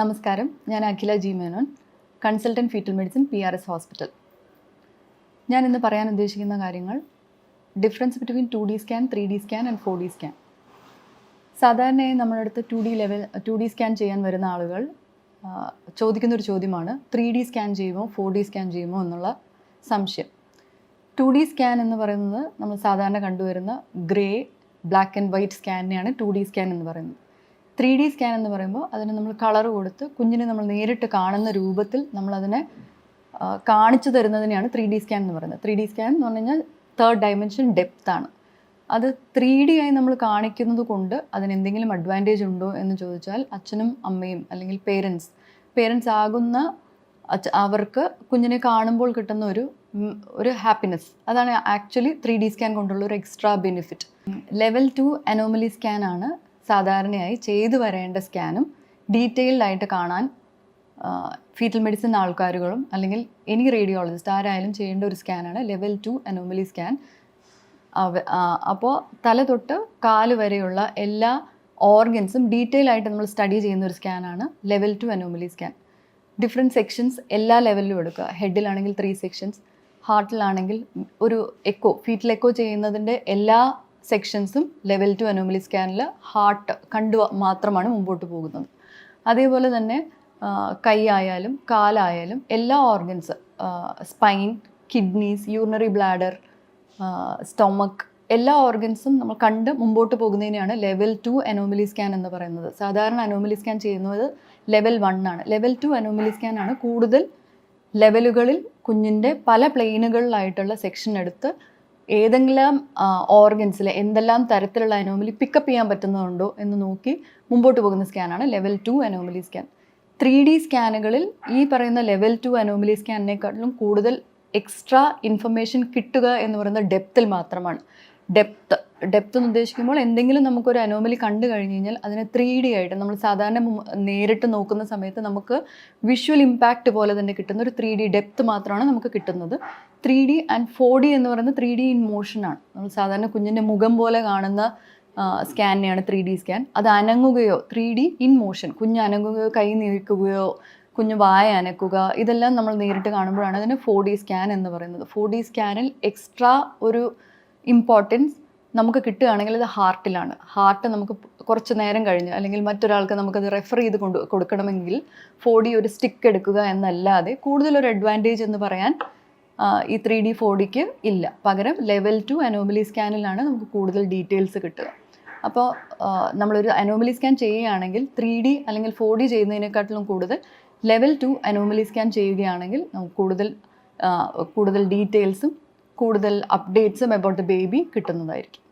നമസ്കാരം. ഞാൻ Akhila G Menon consultant fetal medicine P R S hospital. ഞാൻ ഇന്ന് പറയാൻ ഉദ്ദേശിക്കുന്ന കാര്യങ്ങൾ difference between two D scan three D scan and four D scan സാധാരണയായി നമ്മുടെ അടുത്ത് two D level two D scan ചെയ്യാൻ വരുന്ന ആളുകൾ ചോദിക്കുന്നൊരു ചോദ്യമാണ് ത്രീ ഡി സ്കാൻ ചെയ്യുമോ ഫോർ ഡി സ്കാൻ ചെയ്യുമോ എന്നുള്ള സംശയം. ടു ഡി സ്കാൻ എന്ന് പറയുന്നത് നമ്മൾ സാധാരണ കണ്ടുവരുന്ന ഗ്രേ ബ്ലാക്ക് ആൻഡ് വൈറ്റ് സ്കാനിനെയാണ് ടു ഡി സ്കാൻ എന്ന് പറയുന്നത്. ത്രീ ഡി സ്കാൻ എന്ന് പറയുമ്പോൾ അതിന് നമ്മൾ കളർ കൊടുത്ത് കുഞ്ഞിനെ നമ്മൾ നേരിട്ട് കാണുന്ന രൂപത്തിൽ നമ്മളതിനെ കാണിച്ചു തരുന്നതിനെയാണ് ത്രീ ഡി സ്കാൻ എന്ന് പറയുന്നത്. ത്രീ ഡി സ്കാൻ എന്ന് പറഞ്ഞു കഴിഞ്ഞാൽ തേർഡ് ഡയമെൻഷൻ ഡെപ്ത് ആണ്. അത് ത്രീ ഡി ആയി നമ്മൾ കാണിക്കുന്നത് കൊണ്ട് അതിനെന്തെങ്കിലും അഡ്വാന്റേജ് ഉണ്ടോ എന്ന് ചോദിച്ചാൽ അച്ഛനും അമ്മയും അല്ലെങ്കിൽ പേരൻസ് പേരൻസ് ആകുന്ന അവർക്ക് കുഞ്ഞിനെ കാണുമ്പോൾ കിട്ടുന്ന ഒരു ഒരു ഹാപ്പിനെസ് അതാണ് ആക്ച്വലി ത്രീ ഡി സ്കാൻ കൊണ്ടുള്ള ഒരു extra benefit level two anomaly scan ആണ് സാധാരണയായി ചെയ്തു വരേണ്ട സ്കാനും ഡീറ്റെയിൽഡ് ആയിട്ട് കാണാൻ ഫീറ്റൽ മെഡിസിൻ ആൾക്കാരുകളും അല്ലെങ്കിൽ എനി റേഡിയോളജിസ്റ്റ് ആരായാലും ചെയ്യേണ്ട ഒരു സ്കാനാണ് ലെവൽ ടു അനോമലി സ്കാൻ അപ്പോൾ തല തൊട്ട് കാൽ വരെയുള്ള എല്ലാ ഓർഗൻസും ഡീറ്റെയിൽ ആയിട്ട് നമ്മൾ സ്റ്റഡി ചെയ്യുന്ന ഒരു സ്കാനാണ് level two anomaly scan different sections എല്ലാ ലെവലിലും എടുക്കുക. ഹെഡിലാണെങ്കിൽ ത്രീ സെക്ഷൻസ് ഹാർട്ടിലാണെങ്കിൽ ഒരു എക്കോ ഫീറ്റിൽ എക്കോ ചെയ്യുന്നതിന്റെ എല്ലാ സെക്ഷൻസും ലെവൽ ടു അനോമലി സ്കാനിൽ ഹാർട്ട് കണ്ടു മാത്രമാണ് മുമ്പോട്ട് പോകുന്നത്. അതേപോലെ തന്നെ കൈ ആയാലും കാലായാലും എല്ലാ organs spine kidneys urinary bladder stomach എല്ലാ ഓർഗൻസും നമ്മൾ കണ്ട് മുമ്പോട്ട് പോകുന്നതിനെയാണ് ലെവൽ ടു അനോമലി സ്കാൻ എന്ന് പറയുന്നത്. സാധാരണ അനോമലി സ്കാൻ ചെയ്യുന്നത് ലെവൽ വൺ ആണ്. ലെവൽ ടു അനോമലി സ്കാൻ ആണ് കൂടുതൽ ലെവലുകളിൽ കുഞ്ഞിന്റെ പല പ്ലെയിനുകളിലായിട്ടുള്ള സെക്ഷൻ എടുത്ത് ഏതെങ്കിലും ഓർഗൻസിൽ എന്തെല്ലാം തരത്തിലുള്ള അനോമലി പിക്കപ്പ് ചെയ്യാൻ പറ്റുന്നുണ്ടോ എന്ന് നോക്കി മുമ്പോട്ട് പോകുന്ന സ്കാനാണ് level two anomaly scan three D സ്കാനുകളിൽ ഈ പറയുന്ന ലെവൽ ടു അനോമലി സ്കാനിനെക്കാട്ടിലും കൂടുതൽ എക്സ്ട്രാ ഇൻഫർമേഷൻ കിട്ടുക എന്ന് പറയുന്ന ഡെപ്തിൽ മാത്രമാണ്. ഡെപ്ത് ഡെപ്ത് എന്ന് ഉദ്ദേശിക്കുമ്പോൾ എന്തെങ്കിലും നമുക്കൊരു അനോമലി കണ്ടു കഴിഞ്ഞ് കഴിഞ്ഞാൽ അതിനെ ത്രീ ഡി ആയിട്ട് നമ്മൾ സാധാരണ നേരിട്ട് നോക്കുന്ന സമയത്ത് നമുക്ക് വിഷ്വൽ ഇമ്പാക്റ്റ് പോലെ തന്നെ കിട്ടുന്ന ഒരു ത്രീ ഡി ഡെപ്ത് മാത്രമാണ് നമുക്ക് കിട്ടുന്നത്. Three D and four D എന്ന് പറയുന്നത് ത്രീ ഡി ഇൻ മോഷനാണ് നമ്മൾ സാധാരണ കുഞ്ഞിന്റെ മുഖം പോലെ കാണുന്ന സ്കാനിനെയാണ് ത്രീ ഡി സ്കാൻ. അത് അനങ്ങുകയോ ത്രീ ഡി ഇൻ മോഷൻ കുഞ്ഞ് അനങ്ങുകയോ കൈ നീക്കുകയോ കുഞ്ഞ് വായ അനക്കുക ഇതെല്ലാം നമ്മൾ നേരിട്ട് കാണുമ്പോഴാണ് അതിന് ഫോർ ഡി സ്കാൻ എന്ന് പറയുന്നത്. ഫോർ ഡി സ്കാനിൽ എക്സ്ട്രാ ഒരു ഇമ്പോർട്ടൻസ് നമുക്ക് കിട്ടുകയാണെങ്കിൽ അത് ഹാർട്ടിലാണ്. ഹാർട്ട് നമുക്ക് കുറച്ച് നേരം കഴിഞ്ഞ് അല്ലെങ്കിൽ മറ്റൊരാൾക്ക് നമുക്കത് റെഫർ ചെയ്ത് കൊണ്ട് കൊടുക്കണമെങ്കിൽ ഫോർ ഡി ഒരു സ്റ്റിക്ക് എടുക്കുക എന്നല്ലാതെ കൂടുതലൊരു അഡ്വാന്റേജ് എന്ന് പറയാൻ ഈ ത്രീ ഡി ഫോർ ഡിക്ക് ഇല്ല. പകരം ലെവൽ ടു അനോമലി സ്കാനിലാണ് നമുക്ക് കൂടുതൽ ഡീറ്റെയിൽസ് കിട്ടുക. അപ്പോൾ നമ്മളൊരു അനോമലി സ്കാൻ ചെയ്യുകയാണെങ്കിൽ ത്രീ ഡി അല്ലെങ്കിൽ ഫോർ ഡി ചെയ്യുന്നതിനെക്കാട്ടിലും കൂടുതൽ ലെവൽ ടു അനോമലി സ്കാൻ ചെയ്യുകയാണെങ്കിൽ നമുക്ക് കൂടുതൽ കൂടുതൽ ഡീറ്റെയിൽസും കൂടുതൽ അപ്ഡേറ്റ്സും അബൌട്ട് ദ ബേബി കിട്ടുന്നതായിരിക്കും.